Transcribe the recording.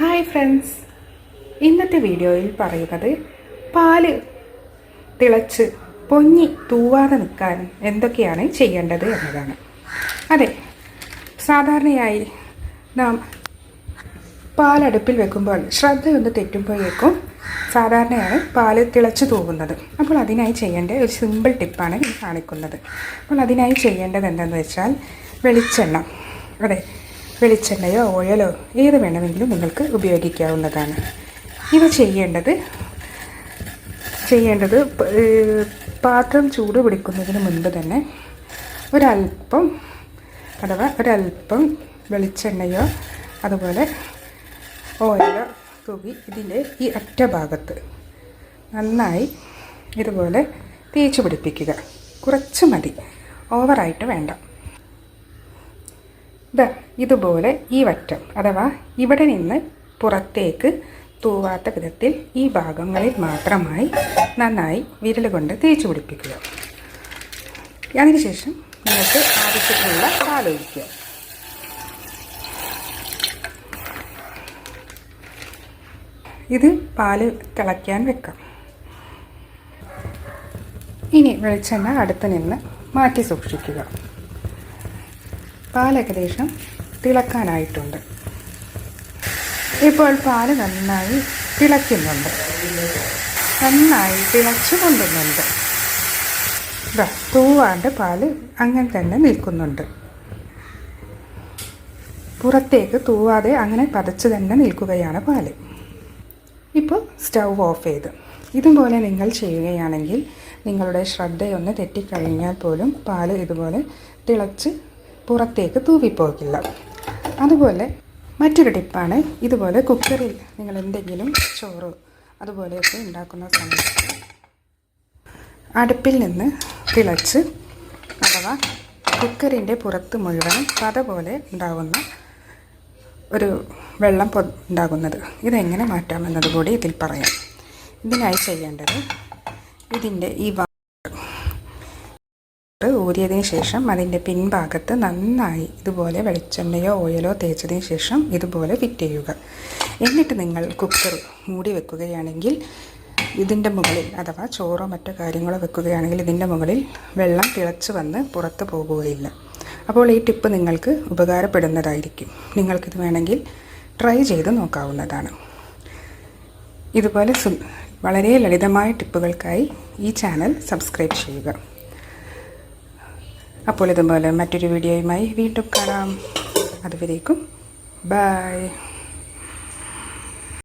Hi friends. ഇന്നത്തെ വീഡിയോയിൽ പറയുന്നത് പാൽ തിളച്ച് പൊങ്ങി തൂവാതെ നിൽക്കാൻ എന്തൊക്കെയാണ് ചെയ്യേണ്ടത് എന്നതാണ്. അതെ സാധാരണയായി നാം പാലടുപ്പിൽ വെക്കുമ്പോൾ ശ്രദ്ധയൊന്ന് തെറ്റുമ്പോഴേക്കും സാധാരണയാണ് പാൽ തിളച്ച് തൂവുന്നത്. അപ്പോൾ അതിനായി ചെയ്യേണ്ട ഒരു സിമ്പിൾ ടിപ്പാണ് കാണിക്കുന്നത്. അപ്പോൾ അതിനായി ചെയ്യേണ്ടത് എന്താണെന്ന് വെച്ചാൽ വെളിച്ചെണ്ണ. അതെ വെളിച്ചെണ്ണയോ ഓയിലോ ഏത് വേണമെങ്കിലും നിങ്ങൾക്ക് ഉപയോഗിക്കാവുന്നതാണ്. ഇത് ചെയ്യേണ്ടത് ചെയ്യേണ്ടത് പാത്രം ചൂട് പിടിക്കുന്നതിന് മുൻപ് തന്നെ ഒരല്പം അഥവാ ഒരല്പം വെളിച്ചെണ്ണയോ അതുപോലെ ഓയിലോ തൂകി ഇതിന്റെ ഈ അറ്റ ഭാഗത്ത് നന്നായി ഇതുപോലെ തേച്ച് പിടിപ്പിക്കുക. കുറച്ച് മതി. ഓവറായിട്ട് വേണ്ട. ദാ ഇതുപോലെ ഈ വറ്റം അഥവാ ഇവിടെ നിന്ന് പുറത്തേക്ക് തൂവാത്ത വിധത്തിൽ ഈ ഭാഗങ്ങളിൽ മാത്രമായി നന്നായി വിരൽ കൊണ്ട് തേച്ച് പിടിപ്പിക്കുക. അതിനുശേഷം നിങ്ങൾക്ക് ആവശ്യത്തിനുള്ള പാലൊഴിക്കുക ഇത് പാൽ തിളയ്ക്കാൻ വെക്കാം. ഇനി വെളിച്ചെണ്ണ അടുത്ത് നിന്ന് മാറ്റി സൂക്ഷിക്കുക. പാൽ ഏകദേശം തിളക്കാനായിട്ടുണ്ട്. ഇപ്പോൾ പാൽ നന്നായി തിളയ്ക്കുന്നുണ്ട്. നന്നായി തിളച്ചു കൊണ്ടുന്നുണ്ട് തൂവാണ്ട് പാൽ അങ്ങനെ തന്നെ നിൽക്കുന്നുണ്ട്. പുറത്തേക്ക് തൂവാതെ അങ്ങനെ പതച്ച് തന്നെ നിൽക്കുകയാണ് പാൽ. ഇപ്പോൾ സ്റ്റൗ ഓഫ് ചെയ്ത്. ഇതുപോലെ നിങ്ങൾ ചെയ്യുകയാണെങ്കിൽ നിങ്ങളുടെ ശ്രദ്ധയൊന്ന് തെറ്റിക്കഴിഞ്ഞാൽ പോലും പാൽ ഇതുപോലെ തിളച്ച് പുറത്തേക്ക് തൂവിപ്പോകില്ല. അതുപോലെ മറ്റൊരു ടിപ്പാണ് ഇതുപോലെ കുക്കറിൽ നിങ്ങൾ എന്തെങ്കിലും ചോറ് അതുപോലെയൊക്കെ ഉണ്ടാക്കുന്ന സമയത്ത് അടുപ്പിൽ നിന്ന് തിളച്ച് അഥവാ കുക്കറിന്റെ പുറത്ത് മുഴുവൻ പത പോലെ ഉണ്ടാകുന്ന ഒരു വെള്ളം പൊ ഉണ്ടാകുന്നത്. ഇതെങ്ങനെ മാറ്റാമെന്നത് കൂടി ഇതിൽ പറയാം. ഇതിനായി ചെയ്യേണ്ടത് ഇതിന്റെ ഈ ഊരിയതിന് ശേഷം അതിന്റെ പിൻഭാഗത്ത് നന്നായി ഇതുപോലെ വെളിച്ചെണ്ണയോ ഓയിലോ തേച്ചതിന് ശേഷം ഇതുപോലെ ഫിറ്റ് ചെയ്യുക. എന്നിട്ട് നിങ്ങൾ കുക്കർ മൂടി വെക്കുകയാണെങ്കിൽ ഇതിന്റെ മുകളിൽ അഥവാ ചോറോ മറ്റോ കാര്യങ്ങളോ വെക്കുകയാണെങ്കിൽ ഇതിന്റെ മുകളിൽ വെള്ളം തിളച്ച് വന്ന് പുറത്ത് പോകുകയില്ല. അപ്പോൾ ഈ ടിപ്പ് നിങ്ങൾക്ക് ഉപകാരപ്പെടുന്നതായിരിക്കും. നിങ്ങൾക്കിത് വേണമെങ്കിൽ ട്രൈ ചെയ്ത് നോക്കാവുന്നതാണ്. ഇതുപോലെ വളരെ ലളിതമായ ടിപ്പുകൾക്കായി ഈ ചാനൽ സബ്സ്ക്രൈബ് ചെയ്യുക. അപ്പോൾ ഇതുപോലെ മറ്റൊരു വീഡിയോയുമായി വീണ്ടും കാണാം. അതുവരേക്കും. ബൈ